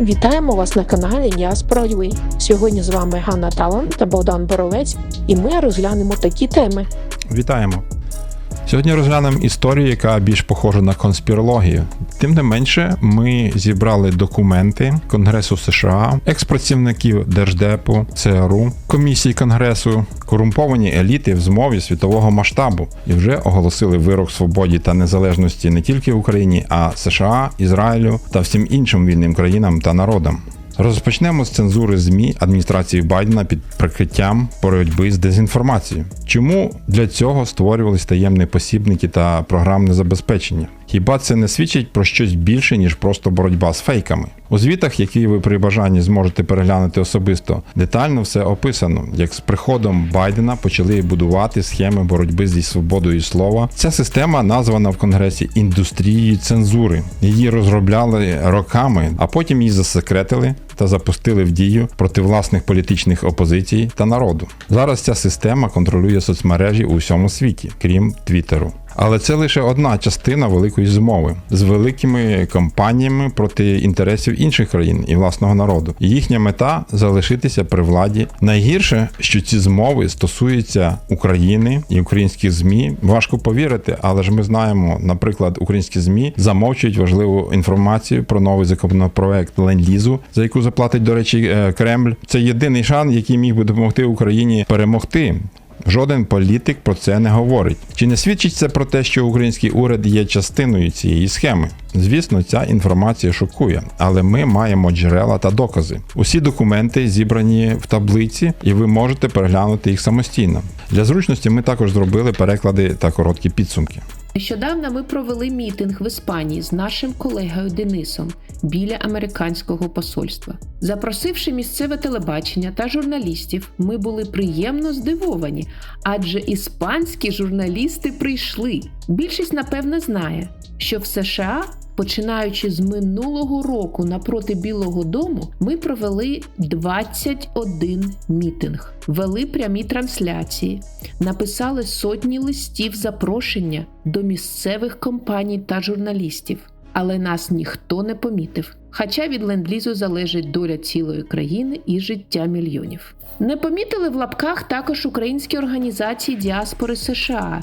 Вітаємо вас на каналі Діаспора UA. Сьогодні з вами Ганна Талан та Богдан Боровець, і ми розглянемо такі теми. Вітаємо! Сьогодні розглянемо історію, яка більш похожа на конспірологію. Тим не менше, ми зібрали документи Конгресу США, експрацівників Держдепу, ЦРУ, комісії Конгресу, корумповані еліти в змові світового масштабу і вже оголосили вирок свободі та незалежності не тільки Україні, а США, Ізраїлю та всім іншим вільним країнам та народам. Розпочнемо з цензури ЗМІ адміністрації Байдена під прикриттям боротьби з дезінформацією. Чому для цього створювались таємні посібники та програмне забезпечення? Хіба це не свідчить про щось більше, ніж просто боротьба з фейками? У звітах, які ви при бажанні зможете переглянути особисто, детально все описано, як з приходом Байдена почали будувати схеми боротьби зі свободою слова. Ця система названа в Конгресі індустрією цензури. Її розробляли роками, а потім її засекретили та запустили в дію проти власних політичних опозицій та народу. Зараз ця система контролює соцмережі у всьому світі, крім Твіттеру. Але це лише одна частина великої змови з великими компаніями проти інтересів інших країн і власного народу. Їхня мета залишитися при владі. Найгірше, що ці змови стосуються України і українських змі. Важко повірити, але ж ми знаємо, наприклад, українські змі замовчують важливу інформацію про новий законопроект ленд-лізу, за яку заплатить, до речі, е, Кремль. Це єдиний шанс, який міг би допомогти Україні перемогти. Жоден політик про це не говорить. Чи не свідчить це про те, що український уряд є частиною цієї схеми? Звісно, ця інформація шокує, але ми маємо джерела та докази. Усі документи зібрані в таблиці, і ви можете переглянути їх самостійно. Для зручності ми також зробили переклади та короткі підсумки. Нещодавно ми провели мітинг в Іспанії з нашим колегою Денисом біля американського посольства. Запросивши місцеве телебачення та журналістів, ми були приємно здивовані, адже іспанські журналісти прийшли. Більшість, напевне, знає, що в США. Починаючи з минулого року напроти Білого Дому, ми провели 21 мітинг, вели прямі трансляції, написали сотні листів запрошення до місцевих компаній та журналістів. Але нас ніхто не помітив. Хоча від ленд-лізу залежить доля цілої країни і життя мільйонів. Не помітили в лапках також українські організації діаспори США,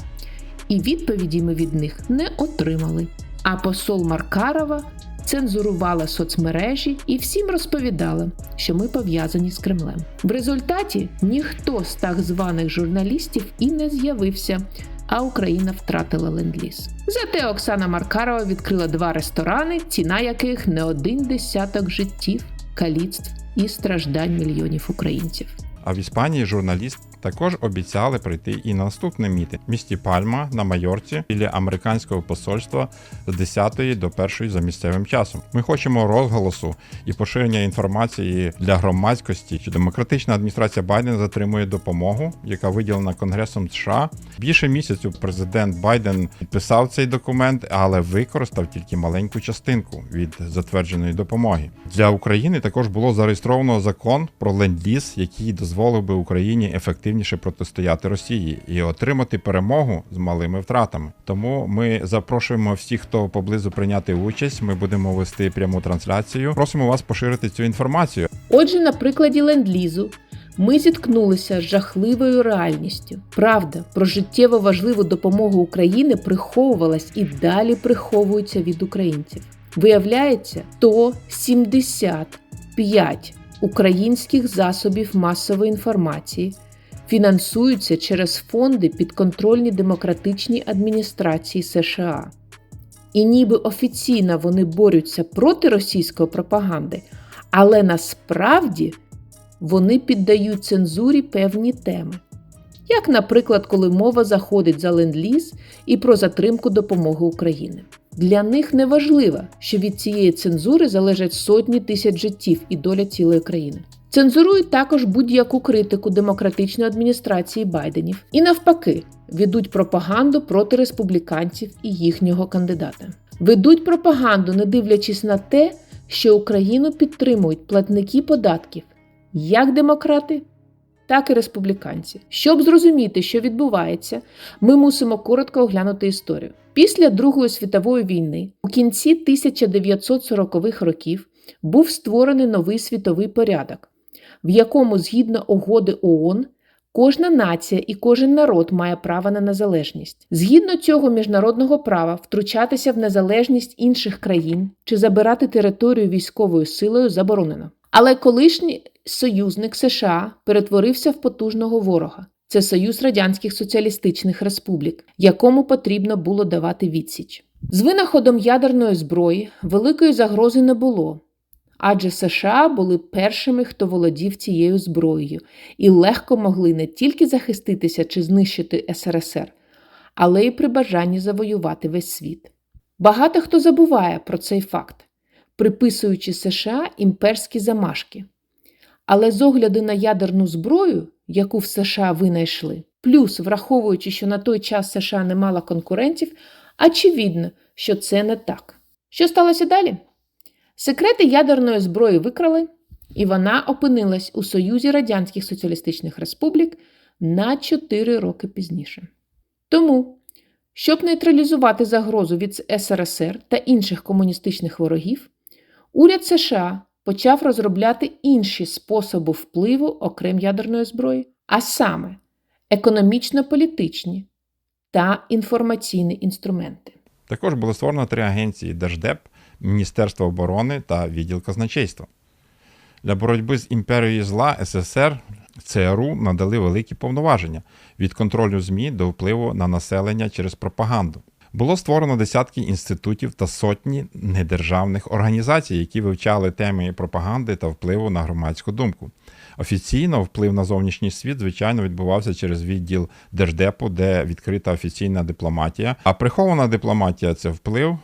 і відповіді ми від них не отримали. А посол Маркарова цензурувала соцмережі і всім розповідала, що ми пов'язані з Кремлем. В результаті ніхто з так званих журналістів і не з'явився. А Україна втратила ленд-ліз. Зате Оксана Маркарова відкрила два ресторани, ціна яких не один десяток життів, каліцтв і страждань мільйонів українців. А в Іспанії журналіст також обіцяли прийти і на наступний мітинг в місті Пальма на Майорці біля американського посольства з 10 до 1 за місцевим часом. Ми хочемо розголосу і поширення інформації для громадськості, що демократична адміністрація Байдена затримує допомогу, яка виділена Конгресом США. Більше місяцю президент Байден підписав цей документ, але використав тільки маленьку частинку від затвердженої допомоги. Для України також було зареєстровано закон про ленд-ліз, який дозволив би Україні ефективніше протистояти Росії і отримати перемогу з малими втратами. Тому ми запрошуємо всіх, хто поблизу прийняти участь. Ми будемо вести пряму трансляцію. Просимо вас поширити цю інформацію. Отже, на прикладі ленд-лізу ми зіткнулися з жахливою реальністю. Правда про життєво важливу допомогу України приховувалась і далі приховується від українців. Виявляється, 175 українських засобів масової інформації фінансуються через фонди підконтрольні демократичній адміністрації США. І ніби офіційно вони борються проти російської пропаганди, але насправді вони піддають цензурі певні теми. Як, наприклад, коли мова заходить за ленд-ліз і про затримку допомоги України. Для них не важливо, що від цієї цензури залежать сотні тисяч життів і доля цілої країни. Цензурують також будь-яку критику демократичної адміністрації Байденів і навпаки ведуть пропаганду проти республіканців і їхнього кандидата. Ведуть пропаганду, не дивлячись на те, що Україну підтримують платники податків, як демократи, так і республіканці. Щоб зрозуміти, що відбувається, ми мусимо коротко оглянути історію. Після Другої світової війни, у кінці 1940-х років, був створений новий світовий порядок, в якому, згідно угоди ООН, кожна нація і кожен народ має право на незалежність. Згідно цього міжнародного права, втручатися в незалежність інших країн чи забирати територію військовою силою заборонено. Але колишній союзник США перетворився в потужного ворога. Це Союз Радянських Соціалістичних Республік, якому потрібно було давати відсіч. З винаходом ядерної зброї великої загрози не було, адже США були першими, хто володів цією зброєю, і легко могли не тільки захиститися чи знищити СРСР, але й при бажанні завоювати весь світ. Багато хто забуває про цей факт, приписуючи США імперські замашки. Але з огляду на ядерну зброю, яку в США винайшли, плюс враховуючи, що на той час США не мала конкурентів, очевидно, що це не так. Що сталося далі? Секрети ядерної зброї викрали, і вона опинилась у Союзі Радянських Соціалістичних Республік на 4 роки пізніше. Тому, щоб нейтралізувати загрозу від СРСР та інших комуністичних ворогів, уряд США почав розробляти інші способи впливу окрем ядерної зброї, а саме економічно-політичні та інформаційні інструменти. Також було створено три агенції Держдеп, Міністерство оборони та відділ казначейства. Для боротьби з імперією зла СССР ЦРУ надали великі повноваження від контролю ЗМІ до впливу на населення через пропаганду. Було створено десятки інститутів та сотні недержавних організацій, які вивчали теми пропаганди та впливу на громадську думку. Офіційно вплив на зовнішній світ, звичайно, відбувався через відділ Держдепу, де відкрита офіційна дипломатія. А прихована дипломатія це вплив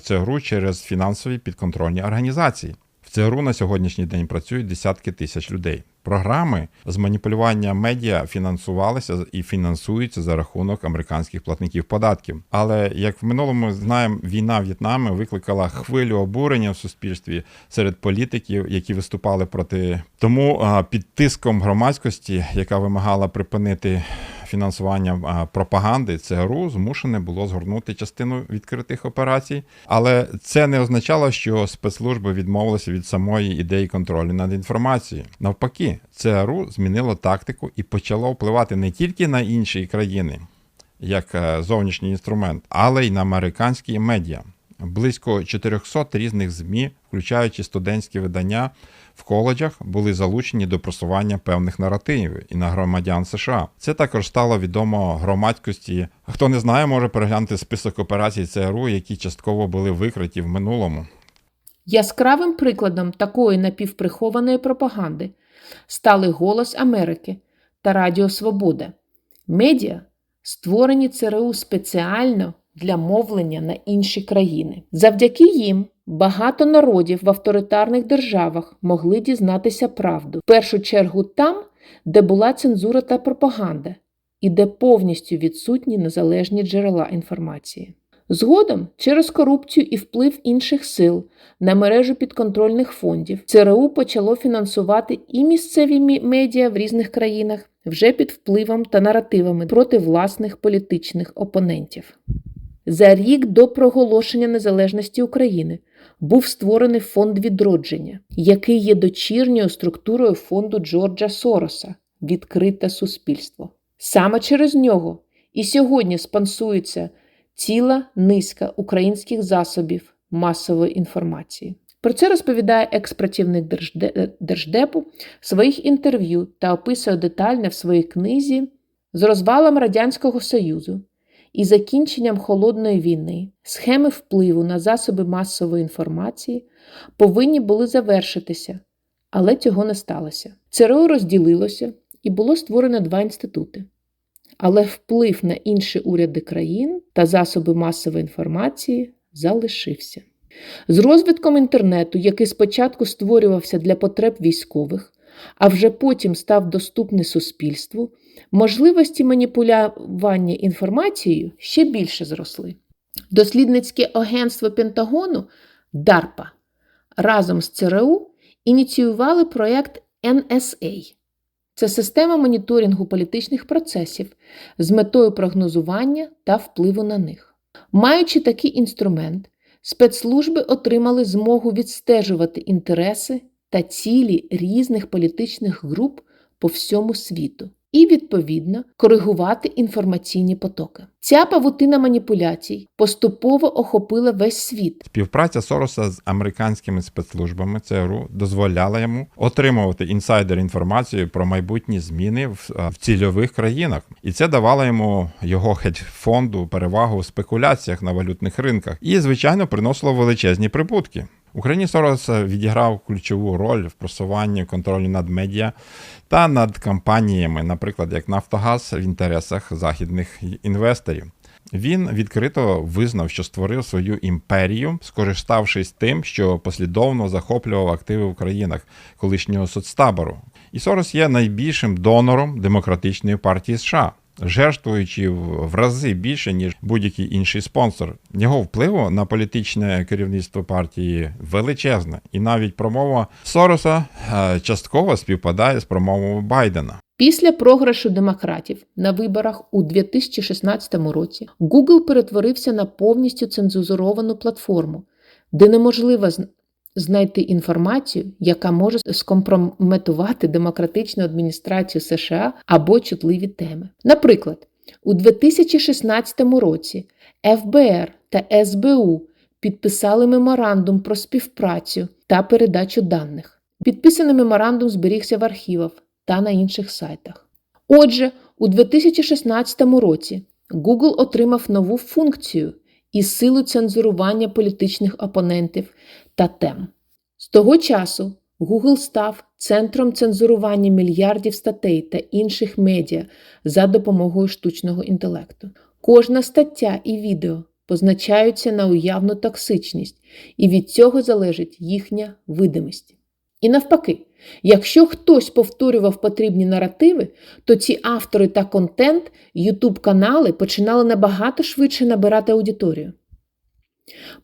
це гру через фінансові підконтрольні організації. В ЦРУ на сьогоднішній день працюють десятки тисяч людей. Програми з маніпулювання медіа фінансувалися і фінансуються за рахунок американських платників податків. Але як в минулому знаємо, війна В'єтнамі викликала хвилю обурення в суспільстві серед політиків, які виступали проти тому під тиском громадськості, яка вимагала припинити фінансування пропаганди, ЦРУ змушене було згорнути частину відкритих операцій. Але це не означало, що спецслужби відмовилися від самої ідеї контролю над інформацією. Навпаки, ЦРУ змінило тактику і почало впливати не тільки на інші країни, як е, зовнішній інструмент, але й на американські медіа. Близько 400 різних ЗМІ, включаючи студентські видання в коледжах, були залучені до просування певних наративів і на громадян США. Це також стало відомо громадськості. Хто не знає, може переглянути список операцій ЦРУ, які частково були викриті в минулому. Яскравим прикладом такої напівприхованої пропаганди стали Голос Америки та Радіо Свобода, медіа, створені ЦРУ спеціально для мовлення на інші країни. Завдяки їм багато народів в авторитарних державах могли дізнатися правду, в першу чергу там, де була цензура та пропаганда, і де повністю відсутні незалежні джерела інформації. Згодом, через корупцію і вплив інших сил на мережу підконтрольних фондів, ЦРУ почало фінансувати і місцеві медіа в різних країнах вже під впливом та наративами проти власних політичних опонентів. За рік до проголошення незалежності України був створений фонд відродження, який є дочірньою структурою фонду Джорджа Сороса Відкрите суспільство. Саме через нього і сьогодні спонсується ціла низка українських засобів масової інформації. Про це розповідає екс-працівник Держдепу в своїх інтерв'ю та описує детально в своїй книзі з розвалом Радянського Союзу і закінченням холодної війни схеми впливу на засоби масової інформації повинні були завершитися, але цього не сталося. ЦРУ розділилося і було створено два інститути. Але вплив на інші уряди країн та засоби масової інформації залишився. З розвитком інтернету, який спочатку створювався для потреб військових, а вже потім став доступний суспільству, можливості маніпулювання інформацією ще більше зросли. Дослідницьке агентство Пентагону DARPA разом з ЦРУ ініціювали проєкт NSA. Це система моніторингу політичних процесів з метою прогнозування та впливу на них. Маючи такий інструмент, спецслужби отримали змогу відстежувати інтереси та цілі різних політичних груп по всьому світу і, відповідно, коригувати інформаційні потоки. Ця павутина маніпуляцій поступово охопила весь світ. Співпраця Сороса з американськими спецслужбами ЦРУ дозволяла йому отримувати інсайдер інформацію про майбутні зміни в, в цільових країнах, і це давало йому його хедж-фонду перевагу у спекуляціях на валютних ринках і, звичайно, приносило величезні прибутки. Україні Сорос відіграв ключову роль в просуванні контролю над медіа та над компаніями, наприклад, як Нафтогаз в інтересах західних інвесторів. Він відкрито визнав, що створив свою імперію, скориставшись тим, що послідовно захоплював активи в країнах колишнього соцтабору. І Сорос є найбільшим донором демократичної партії США, жертвуючи в рази більше ніж будь-який інший спонсор. Його впливу на політичне керівництво партії величезне, і навіть промова Сороса е, частково співпадає з промовою Байдена. Після програшу демократів на виборах у 2016 році Google перетворився на повністю цензуровану платформу, де неможливо знайти інформацію, яка може скомпрометувати демократичну адміністрацію США або чутливі теми. Наприклад, у 2016 році ФБР та СБУ підписали меморандум про співпрацю та передачу даних. Підписаний меморандум зберігся в архівах та на інших сайтах. Отже, у 2016 році Google отримав нову функцію і силу цензурування політичних опонентів та тем. З того часу Google став центром цензурування мільярдів статей та інших медіа за допомогою штучного інтелекту. Кожна стаття і відео позначаються на уявну токсичність, і від цього залежить їхня видимість. І навпаки, якщо хтось повторював потрібні наративи, то ці автори та контент, YouTube канали починали набагато швидше набирати аудиторію.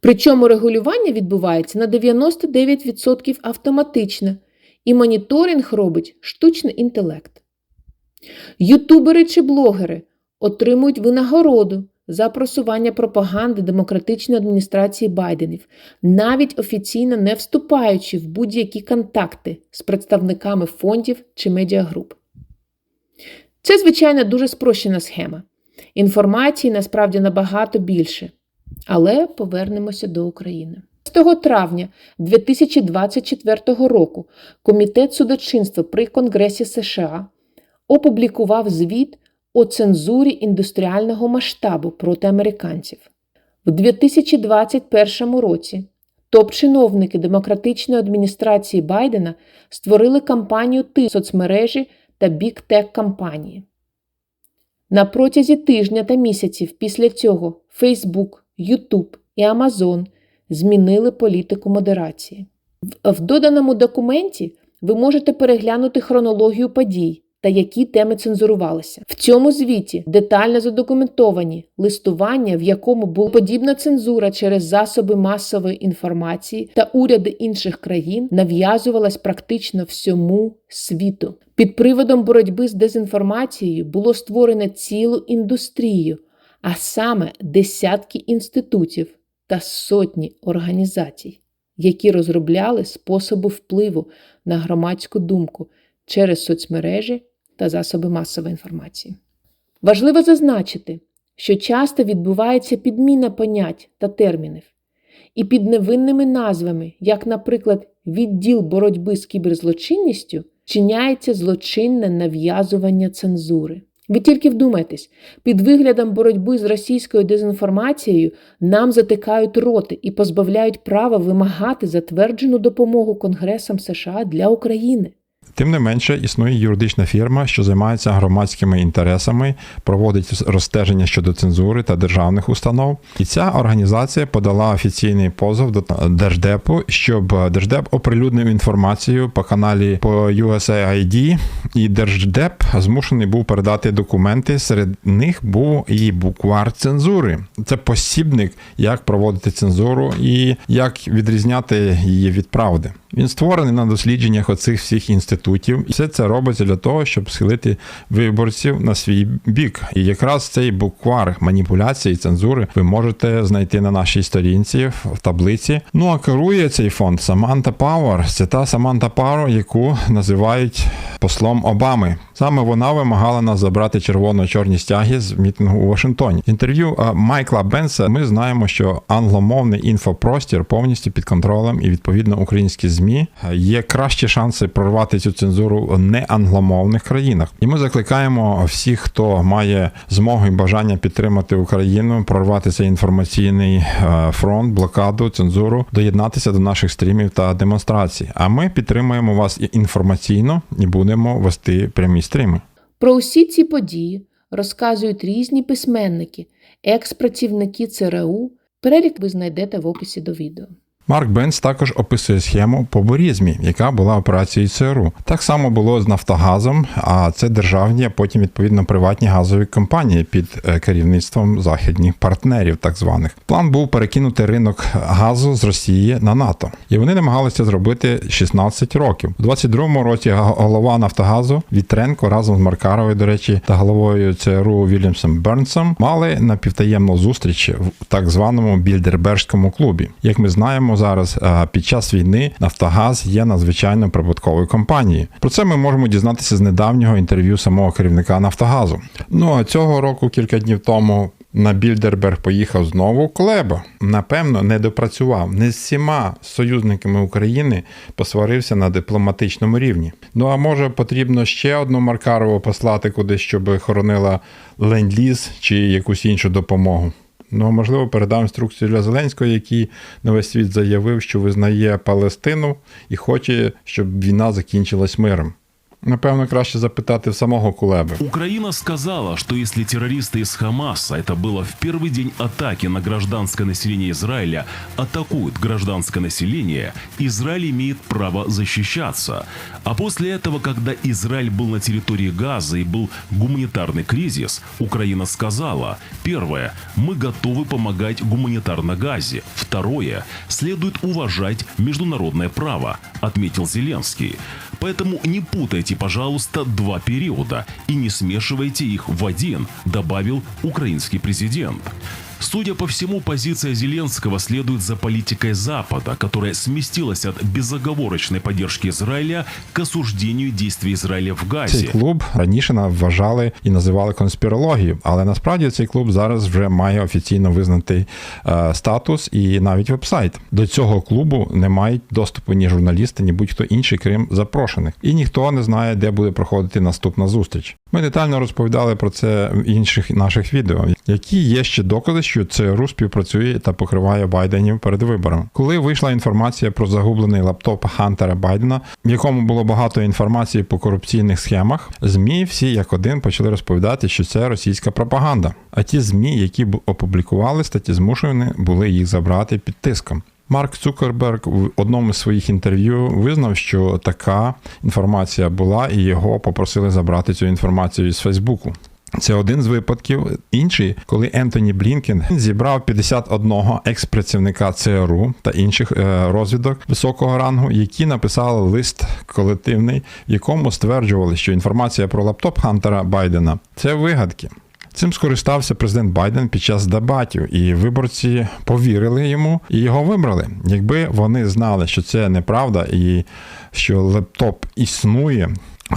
Причому регулювання відбувається на 99% автоматично, і моніторинг робить штучний інтелект. Ютубери чи блогери отримують винагороду за просування пропаганди демократичної адміністрації Байденів, навіть офіційно не вступаючи в будь-які контакти з представниками фондів чи медіагруп. Це, звичайно, дуже спрощена схема. Інформації насправді набагато більше. Але повернемося до України. 6 травня 2024 року Комітет судочинства при Конгресі США опублікував звіт о цензурі індустріального масштабу проти американців. В 2021 році топ-чиновники демократичної адміністрації Байдена створили кампанію ти соцмережі та бік-тек кампанії. На протязі тижня та місяців після цього Facebook, YouTube і Amazon змінили політику модерації. В- доданому документі ви можете переглянути хронологію подій та які теми цензурувалися. В цьому звіті детально задокументовані листування, в якому була подібна цензура через засоби масової інформації та уряди інших країн нав'язувалась практично всьому світу. Під приводом боротьби з дезінформацією було створено цілу індустрію, а саме десятки інститутів та сотні організацій, які розробляли способи впливу на громадську думку через соцмережі та засоби масової інформації. Важливо зазначити, що часто відбувається підміна понять та термінів, і під невинними назвами, як, наприклад, відділ боротьби з кіберзлочинністю, чиняється злочинне нав'язування цензури. Ви тільки вдумайтесь, під виглядом боротьби з російською дезінформацією нам затикають роти і позбавляють права вимагати затверджену допомогу Конгресом США для України. Тим не менше, існує юридична фірма, що займається громадськими інтересами, проводить розстеження щодо цензури та державних установ. І ця організація подала офіційний позов до Держдепу, щоб Держдеп оприлюднив інформацію по каналі по USAID, і Держдеп змушений був передати документи. Серед них був і буквар цензури. Це посібник, як проводити цензуру і як відрізняти її від правди. Він створений на дослідженнях оцих всіх інститутів, і все це робиться для того, щоб схилити виборців на свій бік. І якраз цей буквар маніпуляції і цензури ви можете знайти на нашій сторінці в таблиці. Ну а керує цей фонд Саманта Пауер. Це та Саманта Пауер, яку називають послом Обами. Саме вона вимагала нас забрати червоно-чорні стяги з мітингу у Вашингтоні. Інтерв'ю Майкла Бенса. Ми знаємо, що англомовний інфопростір повністю під контролем, і відповідно українські змі е, є кращі шанси прорвати цю цензуру в неангломовних країнах. І ми закликаємо всіх, хто має змогу і бажання підтримати Україну, прорвати цей інформаційний е, фронт, блокаду, цензуру, доєднатися до наших стрімів та демонстрацій. А ми підтримуємо вас інформаційно і будемо вести прямі стріми. Про усі ці події розказують різні письменники, екс-працівники ЦРУ. Перелік ви знайдете в описі до відео. Марк Бенц також описує схему по бурізмі, яка була операцією ЦРУ. Так само було з Нафтогазом, а це державні, а потім відповідно приватні газові компанії під е, керівництвом західних партнерів, так званих. План був перекинути ринок газу з Росії на НАТО, і вони намагалися зробити 16 років. У 22-му році голова Нафтогазу Вітренко разом з Маркаровою, до речі, та головою ЦРУ Вільямсом Бернсом мали напівтаємну зустріч в так званому Більдербергському клубі. Як ми знаємо зараз, е, під час війни Нафтогаз є надзвичайно прибутковою компанією. Про це ми можемо дізнатися з недавнього інтерв'ю самого керівника Нафтогазу. Ну а цього року, кілька днів тому. На Більдерберг поїхав знову Клеба. Напевно, не допрацював. Не з всіма союзниками України посварився на дипломатичному рівні. Ну а може потрібно ще одну Маркарову послати кудись, щоб хоронила ленд-ліз чи якусь іншу допомогу. Ну, можливо, передав інструкцію для Зеленського, який на весь світ заявив, що визнає Палестину і хоче, щоб війна закінчилась миром. Напевно, краще запитати в самого Кулеби. Украина сказала, что если террористы из Хамаса, это было в первый день атаки на гражданское население Израиля, атакуют гражданское население, Израиль имеет право защищаться. А после этого, когда Израиль был на территории Газа и был гуманитарный кризис, Украина сказала, первое, мы готовы помогать гуманитарно Газе. Второе, следует уважать международное право, отметил Зеленский. Поэтому не путайте, пожалуйста, два периода и не смешивайте их в один, добавил украинский президент. Судя по всему, позиция Зеленского следует за политикой Запада, которая сместилась от безоговорочной поддержки Израиля к осуждению действий Израиля в Цей клуб раніше вважали і називали конспірологією, але насправді цей клуб зараз вже має офіційно визнатий е, статус і навіть вебсайт. До цього клубу не мають доступу ні журналісти, ні будь-хто інший, крім запрошених. І ніхто не знає, де буде проходити наступна зустріч. Ми детально розповідали про це в інших наших відео, які є ще докази, що ЦРУ співпрацює та покриває Байденів перед виборами. Коли вийшла інформація про загублений лаптоп Хантера Байдена, в якому було багато інформації по корупційних схемах, змі всі як один почали розповідати, що це російська пропаганда. А ті змі, які опублікували статті, змушені були їх забрати під тиском. Марк Цукерберг в одному з своїх інтерв'ю визнав, що така інформація була, і його попросили забрати цю інформацію із Фейсбуку. Це один з випадків. Інший, коли Ентоні Блінкен зібрав 51 екс-працівника ЦРУ та інших е, розвідок високого рангу, які написали лист колективний, в якому стверджували, що інформація про лаптоп Хантера Байдена це вигадки. Цим скористався президент Байден під час дебатів, і виборці повірили йому і його вибрали. Якби вони знали, що це неправда, і що лептоп існує.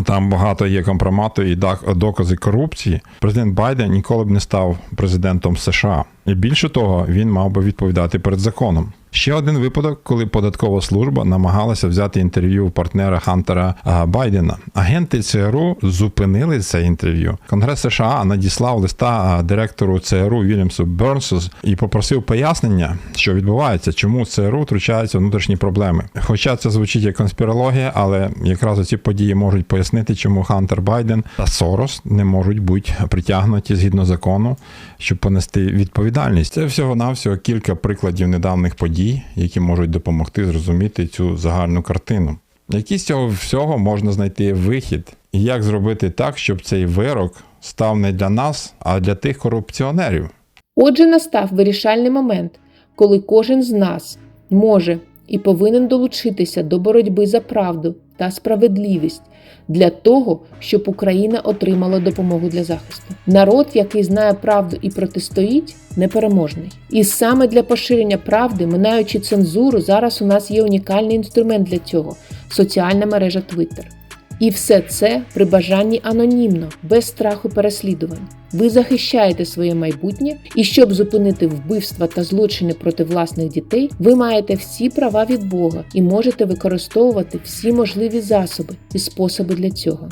Там багато є компромату і докази корупції. Президент Байден ніколи б не став президентом США. І більше того, він мав би відповідати перед законом. Ще один випадок, коли податкова служба намагалася взяти інтерв'ю у партнера Хантера Байдена. Агенти ЦРУ зупинили це інтерв'ю. Конгрес США надіслав листа директору ЦРУ Вільямсу Бернсу і попросив пояснення, що відбувається, чому ЦРУ втручається внутрішні проблеми. Хоча це звучить як конспірологія, але якраз ці події можуть пояснити, чому Хантер Байден та Сорос не можуть бути притягнуті згідно закону, щоб понести відповідальність. Це всього-навсього кілька прикладів недавніх подій, які можуть допомогти зрозуміти цю загальну картину. Які з цього всього можна знайти вихід, і як зробити так, щоб цей вирок став не для нас, а для тих корупціонерів. Отже, настав вирішальний момент, коли кожен з нас може і повинен долучитися до боротьби за правду та справедливість для того, щоб Україна отримала допомогу для захисту. Народ, який знає правду і протистоїть, непереможний. І саме для поширення правди, минаючи цензуру, зараз у нас є унікальний інструмент для цього соціальна мережа Twitter. І все це при бажанні анонімно, без страху переслідувань. Ви захищаєте своє майбутнє, і щоб зупинити вбивства та злочини проти власних дітей, ви маєте всі права від Бога і можете використовувати всі можливі засоби і способи для цього.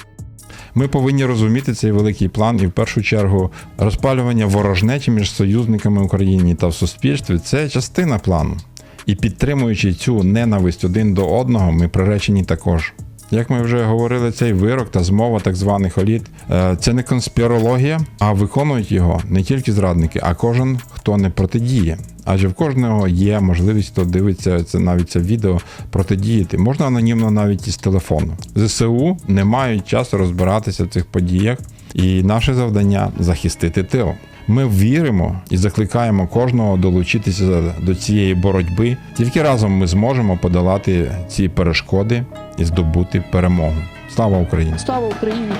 Ми повинні розуміти цей великий план і в першу чергу розпалювання ворожнечі між союзниками в Україні та в суспільстві це частина плану. І підтримуючи цю ненависть один до одного, ми приречені також. Як ми вже говорили, цей вирок та змова так званих оліт е, це не конспірологія, а виконують його не тільки зрадники, а кожен, хто не протидіє. Адже в кожного є можливість, хто дивиться це навіть це відео протидіяти. Можна анонімно навіть із телефону. ЗСУ не мають часу розбиратися в цих подіях, і наше завдання захистити тил. Ми віримо і закликаємо кожного долучитися до цієї боротьби. Тільки разом ми зможемо подолати ці перешкоди і здобути перемогу. Слава Україні! Слава Україні!